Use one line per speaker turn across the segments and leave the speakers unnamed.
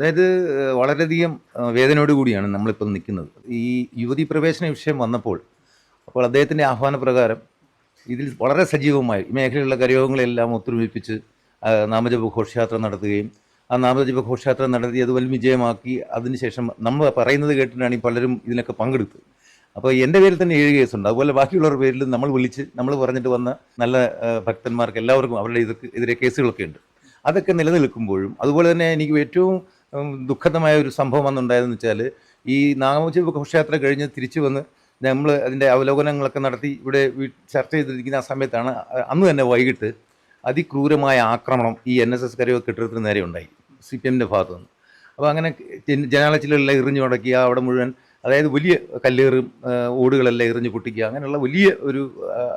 അതായത് വളരെയധികം വേദനയോടുകൂടിയാണ് വേദനയോട് കൂടിയാണ് നമ്മളിപ്പോൾ നിൽക്കുന്നത്. ഈ യുവതി പ്രവേശന വിഷയം വന്നപ്പോൾ അപ്പോൾ അദ്ദേഹത്തിന്റെ ആഹ്വാനപ്രകാരം ഇതിൽ വളരെ സജീവമായി മേഖലയിലുള്ള കരയോഗങ്ങളെല്ലാം ഒത്തൊരുമിപ്പിച്ച് നാമജപ ഘോഷയാത്ര നടത്തുകയും ആ നാമജപ ഘോഷയാത്ര നടത്തി അത് വലിയ വിജയമാക്കി അതിനുശേഷം നമ്മൾ പറയുന്നത് കേട്ടിട്ടാണ് ഈ പലരും ഇതിനൊക്കെ പങ്കെടുത്തത് അപ്പോൾ എന്റെ പേരിൽ തന്നെ ഏഴ് കേസുണ്ട്. അതുപോലെ ബാക്കിയുള്ളവരുടെ പേരിൽ നമ്മൾ വിളിച്ച് നമ്മൾ പറഞ്ഞിട്ട് വന്ന നല്ല ഭക്തന്മാർക്ക് എല്ലാവർക്കും അവരുടെ ഇതൊക്കെ എതിരെ കേസുകളൊക്കെ ഉണ്ട്. അതൊക്കെ നിലനിൽക്കുമ്പോഴും അതുപോലെ തന്നെ എനിക്ക് ഏറ്റവും ദുഃഖതമായ ഒരു സംഭവം അന്നുണ്ടായതെന്ന് വെച്ചാൽ ഈ നാഗമോചി ഘോഷയാത്ര കഴിഞ്ഞ് തിരിച്ചു വന്ന് നമ്മൾ അതിന്റെ അവലോകനങ്ങളൊക്കെ നടത്തി ഇവിടെ ചർച്ച ചെയ്തിരിക്കുന്ന ആ സമയത്താണ് അന്ന് തന്നെ വൈകിട്ട് അതിക്രൂരമായ ആക്രമണം ഈ എൻ എസ് എസ് കരയോ കെട്ടിടത്തിന് നേരെ ഉണ്ടായി സി പി എമ്മിന്റെ ഭാഗത്തു നിന്ന് അപ്പോൾ അങ്ങനെ ജന- ജനാലച്ചിലെല്ലാം എറിഞ്ഞു മുടക്കുക അവിടെ മുഴുവൻ അതായത് വലിയ കല്ലേറും ഓടുകളെല്ലാം എറിഞ്ഞു പൊട്ടിക്കുക അങ്ങനെയുള്ള വലിയ ഒരു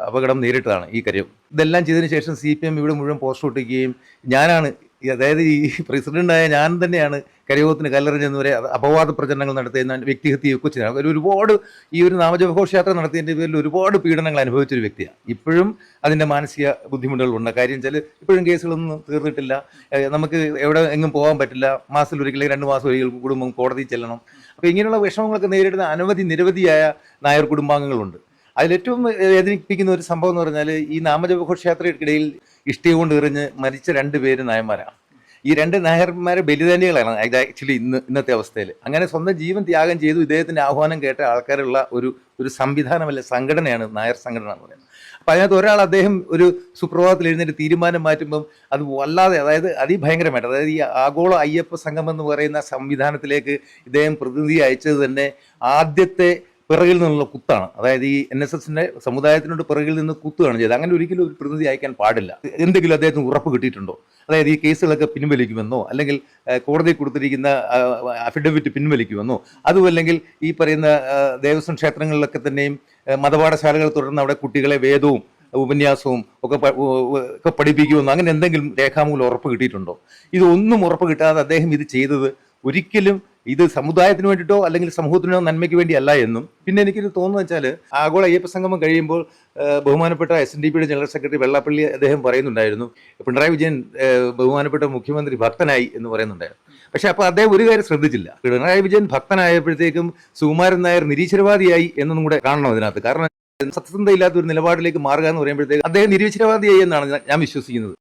അപകടം നേരിട്ടതാണ് ഈ കരയോ. ഇതെല്ലാം ചെയ്തതിന് ശേഷം സി പി എം ഇവിടെ മുഴുവൻ പോസ്റ്റ് ഒട്ടിക്കുകയും ഞാനാണ് അതായത് ഈ പ്രസിഡന്റായ ഞാൻ തന്നെയാണ് കരയോഗത്തിന് കല്ലെറിഞ്ഞെന്ന് വരെ അപവാദ പ്രചരണങ്ങൾ നടത്തിയ വ്യക്തിഹത്യയൊക്കെ കൊച്ചിനാണ് അവർ ഒരുപാട് ഈ ഒരു നാമജപഘോഷയാത്ര നടത്തിയതിന്റെ പേരിൽ ഒരുപാട് പീഡനങ്ങൾ അനുഭവിച്ചൊരു വ്യക്തിയാണ്. ഇപ്പോഴും അതിന്റെ മാനസിക ബുദ്ധിമുട്ടുകളുണ്ട്. കാര്യം വെച്ചാൽ ഇപ്പോഴും കേസുകളൊന്നും തീർന്നിട്ടില്ല. നമുക്ക് എവിടെ എങ്ങും പോകാൻ പറ്റില്ല. മാസത്തിൽ ഒരിക്കലും രണ്ട് മാസം ഒരിക്കൽ കുടുംബം കോടതിയിൽ ചെല്ലണം. അപ്പോൾ ഇങ്ങനെയുള്ള വിഷമങ്ങളൊക്കെ നേരിടുന്ന അനവധി നിരവധിയായ നായർ കുടുംബാംഗങ്ങളുണ്ട്. അതിലേറ്റവും വേദനിപ്പിക്കുന്ന ഒരു സംഭവം എന്ന് പറഞ്ഞാൽ ഈ നാമജപഘോഷയാത്രയ്ക്കിടയിൽ ഇഷ്ടിക കൊണ്ട് എറിഞ്ഞ് മരിച്ച രണ്ട് പേര് നായന്മാരാണ്. ഈ രണ്ട് നായന്മാരെ ബലിദാനികളാണ് ആക്ച്വലി ഇന്ന് ഇന്നത്തെ അവസ്ഥയിൽ. അങ്ങനെ സ്വന്തം ജീവൻ ത്യാഗം ചെയ്തു ഇദ്ദേഹത്തിന്റെ ആഹ്വാനം കേട്ട ആൾക്കാരുള്ള ഒരു ഒരു സംവിധാനമല്ല സംഘടനയാണ് നായർ സംഘടന എന്ന് പറയുന്നത്. അപ്പം അതിനകത്ത് ഒരാൾ അദ്ദേഹം ഒരു സുപ്രഭാതത്തിൽ എഴുന്നേറ്റ് തീരുമാനം മാറ്റുമ്പം അത് വല്ലാതെ അതായത് അതിഭയങ്കരമായിട്ട് അതായത് ഈ ആഗോള അയ്യപ്പ സംഘം എന്ന് പറയുന്ന സംവിധാനത്തിലേക്ക് ഇദ്ദേഹം പ്രതിനിധി അയച്ചത് തന്നെ ആദ്യത്തെ പിറകിൽ നിന്നുള്ള കുത്താണ്. അതായത് ഈ എൻ എസ് എസിന്റെ സമുദായത്തിനോട് പിറകിൽ നിന്ന് കുത്തുകയാണ് ചെയ്തത്. അങ്ങനെ ഒരിക്കലും ഒരു പ്രതിനിധി അയക്കാൻ പാടില്ല. എന്തെങ്കിലും അദ്ദേഹത്തിന് ഉറപ്പ് കിട്ടിയിട്ടുണ്ടോ? അതായത് ഈ കേസുകളൊക്കെ പിൻവലിക്കുമെന്നോ അല്ലെങ്കിൽ കോടതി കൊടുത്തിരിക്കുന്ന അഫിഡവിറ്റ് പിൻവലിക്കുമെന്നോ അതും അല്ലെങ്കിൽ ഈ പറയുന്ന ദേവസ്വം ക്ഷേത്രങ്ങളിലൊക്കെ തന്നെയും മതപാഠശാലകൾ തുടർന്ന് അവിടെ കുട്ടികളെ വേദവും ഉപന്യാസവും ഒക്കെ ഒക്കെ പഠിപ്പിക്കുമെന്നോ അങ്ങനെ എന്തെങ്കിലും രേഖാമൂലം ഉറപ്പ് കിട്ടിയിട്ടുണ്ടോ? ഇതൊന്നും ഉറപ്പ് കിട്ടാതെ അദ്ദേഹം ഇത് ചെയ്തത് ഒരിക്കലും ഇത് സമുദായത്തിന് വേണ്ടിയിട്ടോ അല്ലെങ്കിൽ സമൂഹത്തിനോ നന്മയ്ക്ക് വേണ്ടിയല്ല എന്നും. പിന്നെ എനിക്കിത് തോന്നുന്നത് വെച്ചാൽ ആഗോള അയ്യപ്പ സംഗമം കഴിയുമ്പോൾ ബഹുമാനപ്പെട്ട എസ് എൻ ഡി പിയുടെ ജനറൽ സെക്രട്ടറി വെള്ളാപ്പള്ളി അദ്ദേഹം പറയുന്നുണ്ടായിരുന്നു. പിണറായി വിജയൻ ബഹുമാനപ്പെട്ട മുഖ്യമന്ത്രി ഭക്തനായി എന്ന് പറയുന്നുണ്ടായിരുന്നു. പക്ഷെ അപ്പോൾ അദ്ദേഹം ഒരു കാര്യം ശ്രദ്ധിച്ചില്ല. പിണറായി വിജയൻ ഭക്തനായപ്പോഴത്തേക്കും സുകുമാരൻ നായർ നിരീശ്വരവാദിയായി എന്നൊന്നും കൂടെ കാണണം അതിനകത്ത്. കാരണം സത്യസന്ധയില്ലാത്ത ഒരു നിലപാടിലേക്ക് മാറുക എന്ന് പറയുമ്പോഴത്തേക്ക് അദ്ദേഹം നിരീശ്വരവാദിയായി എന്നാണ് ഞാൻ വിശ്വസിക്കുന്നത്.